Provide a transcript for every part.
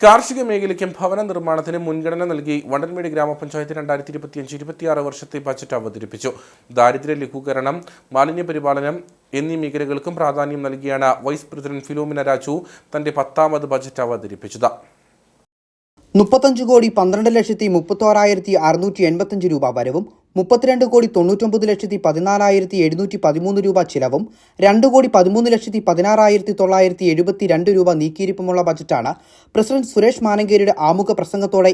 കാർഷിക മേഖലയ്ക്കും ഭവന നിർമ്മാണത്തിന് മുൻഗണന നൽകി വണ്ടൻമേട് ഗ്രാമപഞ്ചായത്ത് രണ്ടായിരത്തി ഇരുപത്തിയഞ്ച് ഇരുപത്തിയാറ് വർഷത്തെ ബജറ്റ് അവതരിപ്പിച്ചു. ദാരിദ്ര്യ ലഘൂകരണം മാലിന്യ പരിപാലനം എന്നീ മേഖലകൾക്കും പ്രാധാന്യം നൽകിയാണ് വൈസ് പ്രസിഡന്റ് ഫിലോമിന രാജു തന്റെ പത്താമത് ബജറ്റ് അവതരിപ്പിച്ചത്. മുപ്പത്തഞ്ച് കോടി പന്ത്രണ്ട് ലക്ഷത്തി മുപ്പത്തോറായിരത്തി അറുന്നൂറ്റി എൺപത്തഞ്ച് രൂപ വരവും മുപ്പത്തിരണ്ട് കോടി തൊണ്ണൂറ്റൊമ്പത് ലക്ഷത്തി പതിനാലായിരത്തി എഴുന്നൂറ്റി പതിമൂന്ന് രൂപ ചിലവും രണ്ട് കോടി പതിമൂന്ന് ലക്ഷത്തി പതിനാറായിരത്തി തൊള്ളായിരത്തി എഴുപത്തി രണ്ട് രൂപ നീക്കിയിരിപ്പുമുള്ള ബജറ്റാണ് പ്രസിഡന്റ് സുരേഷ് മാനങ്കേരിയുടെ ആമുഖ പ്രസംഗത്തോടെ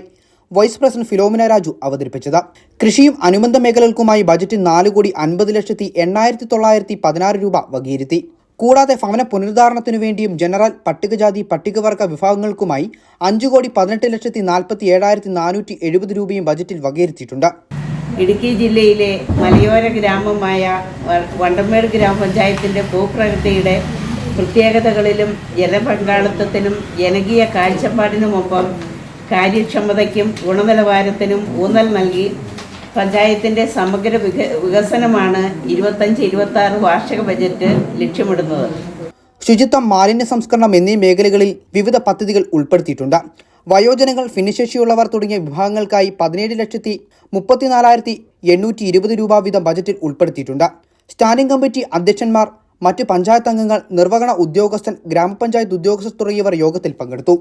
വൈസ് പ്രസിഡന്റ് ഫിലോമിന രാജു അവതരിപ്പിച്ചത്. കൃഷിയും അനുബന്ധ മേഖലകൾക്കുമായി ബജറ്റിൽ നാല് കോടി അൻപത് ലക്ഷത്തി എണ്ണായിരത്തി തൊള്ളായിരത്തി പതിനാറ് രൂപ വകയിരുത്തി. കൂടാതെ ഭവന പുനരുദ്ധാരണത്തിനു വേണ്ടിയും ജനറൽ പട്ടികജാതി പട്ടികവർഗ വിഭാഗങ്ങൾക്കുമായി അഞ്ചു കോടി പതിനെട്ട് ലക്ഷത്തി നാൽപ്പത്തി ഏഴായിരത്തി നാനൂറ്റി എഴുപത് രൂപയും ബജറ്റിൽ വകയിരുത്തിയിട്ടുണ്ട്. ഇടുക്കി ജില്ലയിലെ മലയോര ഗ്രാമമായ വണ്ടമേട് ഗ്രാമപഞ്ചായത്തിന്റെ ഭൂപ്രകൃതിയുടെ പ്രത്യേകതകളിലും ജലപങ്കാളിത്തത്തിനും ജനകീയ കാഴ്ചപ്പാടിനുമൊപ്പം കാര്യക്ഷമതയ്ക്കും ഗുണനിലവാരത്തിനും ഊന്നൽ നൽകി പഞ്ചായത്തിന്റെ സമഗ്ര വിക വികസനമാണ് ഇരുപത്തഞ്ച് ഇരുപത്തി ആറ് വാർഷിക ബജറ്റ് ലക്ഷ്യമിടുന്നത്. ശുചിത്വം മാലിന്യ സംസ്കരണം എന്നീ മേഖലകളിൽ വിവിധ പദ്ധതികൾ ഉൾപ്പെടുത്തിയിട്ടുണ്ട്. വയോജനങ്ങൾ ഭിന്നശേഷിയുള്ളവർ തുടങ്ങിയ വിഭാഗങ്ങൾക്കായി പതിനേഴ് ലക്ഷത്തി മുപ്പത്തിനാലായിരത്തി എണ്ണൂറ്റി ഇരുപത് രൂപ വീതം ബജറ്റിൽ ഉൾപ്പെടുത്തിയിട്ടുണ്ട്. സ്റ്റാൻഡിംഗ് കമ്മിറ്റി അധ്യക്ഷന്മാർ മറ്റ് പഞ്ചായത്ത് അംഗങ്ങൾ നിർവഹണ ഉദ്യോഗസ്ഥൻ ഗ്രാമപഞ്ചായത്ത് ഉദ്യോഗസ്ഥർ തുടങ്ങിയവർ യോഗത്തിൽ പങ്കെടുത്തു.